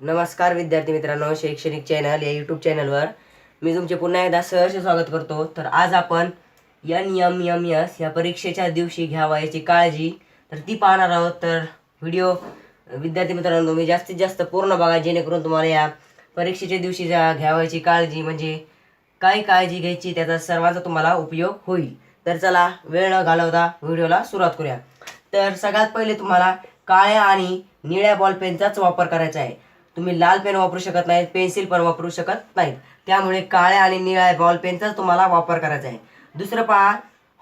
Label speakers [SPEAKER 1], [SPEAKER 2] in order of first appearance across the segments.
[SPEAKER 1] नमस्कार विद्यार्थी मित्रांनो शैक्षणिक चॅनल या यूट्यूब चॅनलवर मी तुमचे पुन्हा एकदा सहर्ष स्वागत करतो. तर आज आपण एन एम एम एस या परीक्षेच्या दिवशी घ्यावा याची काळजी तर ती पाहणार आहोत. तर व्हिडिओ विद्यार्थी मित्रांनो तुम्ही जास्तीत जास्त पूर्ण बघा जेणेकरून तुम्हाला या परीक्षेच्या दिवशी ज्या घ्यावायची काळजी म्हणजे काय काळजी घ्यायची त्याचा सर्वांचा तुम्हाला उपयोग होईल. तर चला वेळ न घालवता व्हिडिओला सुरुवात करूया. तर सगळ्यात पहिले तुम्हाला काळ्या आणि निळ्या बॉल पेनचाच वापर करायचा आहे. तुम्ही लाल पेन वापरू शकत नाहीत पेन्सिल पण वापरू शकत नाहीत. त्यामुळे काळ्या आणि निळ्या बॉल पेनचाच तुम्हाला वापर करायचा आहे. दुसरं पहा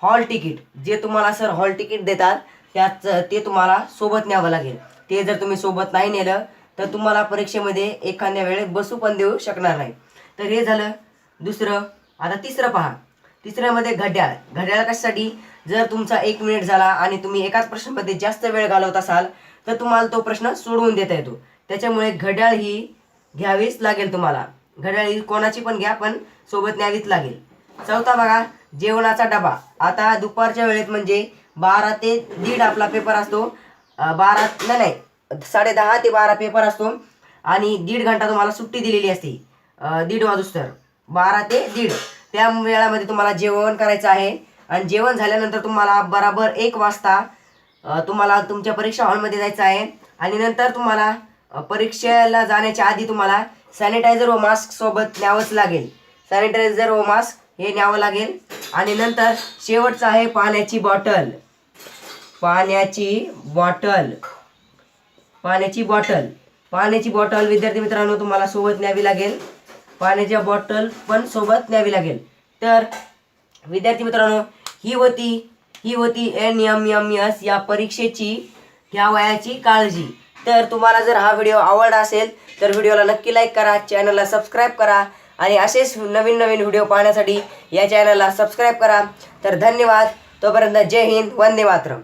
[SPEAKER 1] हॉल तिकीट. जे तुम्हाला सर हॉल तिकीट देतात त्याच ते तुम्हाला सोबत न्यावं लागेल. ते जर तुम्ही सोबत नाही नेलं तर तुम्हाला परीक्षेमध्ये एखाद्या वेळेस बसू पण देऊ शकणार नाही. तर हे झालं दुसरं. आता तिसरं पहा. तिसऱ्यामध्ये घड्याळ. घड्याळ कशासाठी? जर तुमचा एक मिनिट झाला आणि तुम्ही एकाच प्रश्नामध्ये जास्त वेळ घालवत असाल तर तुम्हाला तो प्रश्न सोडवून देता येतो. त्याच्यामुळे घड्याळ ही घ्यावीच लागेल तुम्हाला. घड्याळ ही कोणाची पण घ्या पण सोबत न्यावीच लागेल. चौथा बघा जेवणाचा डबा. आता दुपारच्या वेळेत म्हणजे बारा ते दीड आपला पेपर असतो. बारा नाही नाही साडे दहा ते बारा पेपर असतो. आणि दीड घंटा तुम्हाला सुट्टी दिलेली असते. दीड वाजूस तर. बारा ते दीड. त्या वेळामध्ये तुम्हाला जेवण करायचं आहे. आणि जेवण झाल्यानंतर तुम्हाला बराबर एक वाजता तुम्हाला तुमच्या परीक्षा हॉलमध्ये जायचं आहे. आणि नंतर तुम्हाला परीक्षेला जाण्याच्या आधी तुम्हाला सॅनिटायझर व मास्क सोबत न्यावंच लागेल. सॅनिटायझर व मास्क हे न्यावं लागेल. आणि नंतर शेवटचं आहे पाण्याची बॉटल पाण्याची बॉटल पाण्याची बॉटल पाण्याची बॉटल विद्यार्थी मित्रांनो तुम्हाला सोबत न्यावी लागेल. पाण्याच्या बॉटल पण सोबत न्यावी लागेल. तर विद्यार्थी मित्रांनो ही होती ही होती एन एम एम एस या परीक्षेची ह्या वयाची काळजी. तर तुम्हाला जर हा व्हिडिओ आवडला असेल तर व्हिडिओला नक्की लाईक करा चॅनलला सबस्क्राईब करा आणि असेच नवीन नवीन व्हिडिओ पाहण्यासाठी या चॅनलला सबस्क्राईब करा. तर धन्यवाद. तोपर्यंत जय हिंद वंदे मातरम.